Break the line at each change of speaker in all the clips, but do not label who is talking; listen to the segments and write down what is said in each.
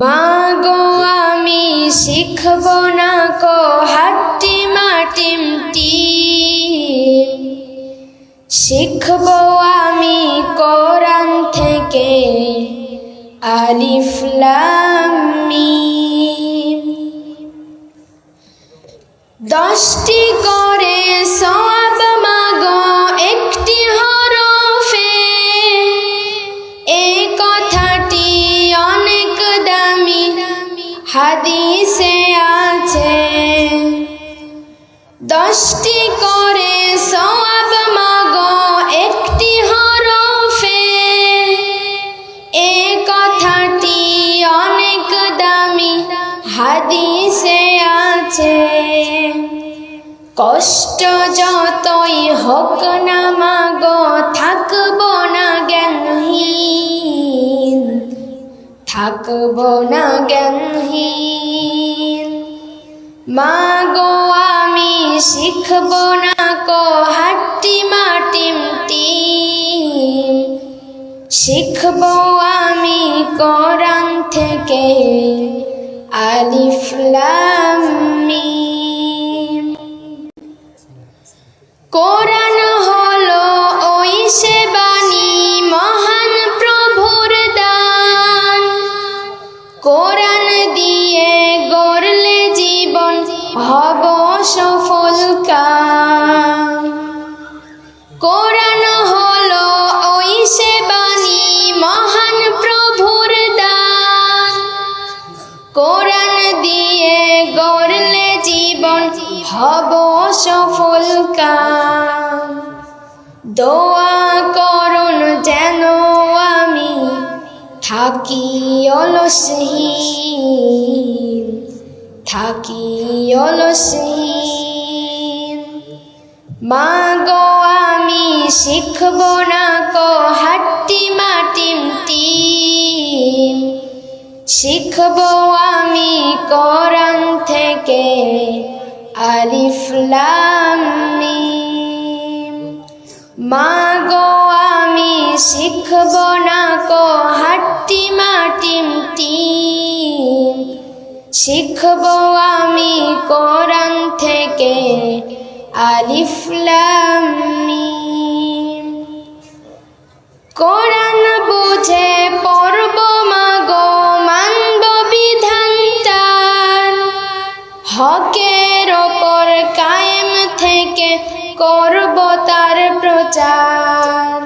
মাগো আমি শিখব না কো হাট্টি মাটিম টিম। শিখব আমি কোরআন থেকে আলিফ লাম দশটি করে সব হাদিসে আছে, দশটি করে সওয়াব মাগো, একটি হরফে। এ কথাটি অনেক দামি, হাদিসে আছে। কষ্ট যতই হোক না মাগো থাকব না জ্ঞানহীন। মাগো, আমি শিখব না কো হাট্টি মাটিম টিম শিখব আমি কোরআন থেকে আলিফ লাম মিম। কোরআন সফল কাম দোয়া করুন যেন আমি থাকি অলসহীন থাকি অলসহীন। মাগো, আমি শিখব না কো হাট্টি মাটিম টিম শিখব আমি থেকে আলিফ লাম মিম। মাগো, আমি শিখব না কো হাট্টি মাটিম টিম। শিখব আমি কোরআন থেকে আলিফ লাম মিম। কোরআন করব তার প্রচার।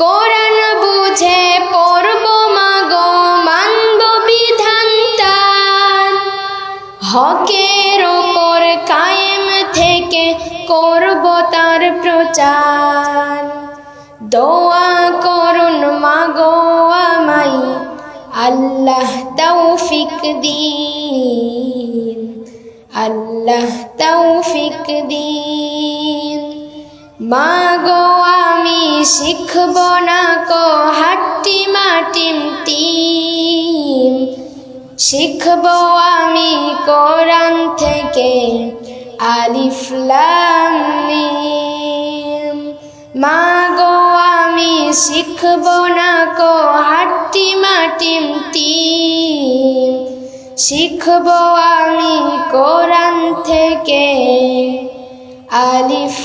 কোরআন বুঝে পড়ব মাগো, মানব বিধানটার হকের ওপর কায়েম থেকে করব তার প্রচার। দোয়া করুন মাগো আমাই আল্লাহ তৌফিক দিন। আল্লাহ তৌফিক দিন। মাগো, আমি শিখব না কো হাট্টি মাটিম টিম। শিখব আমি কোরআন থেকে আলিফ লাম মিম। মাগো, আমি শিখব না কো হাট্টি মাটিম টিম। শিখব আমি কোরআন থেকে আলিফ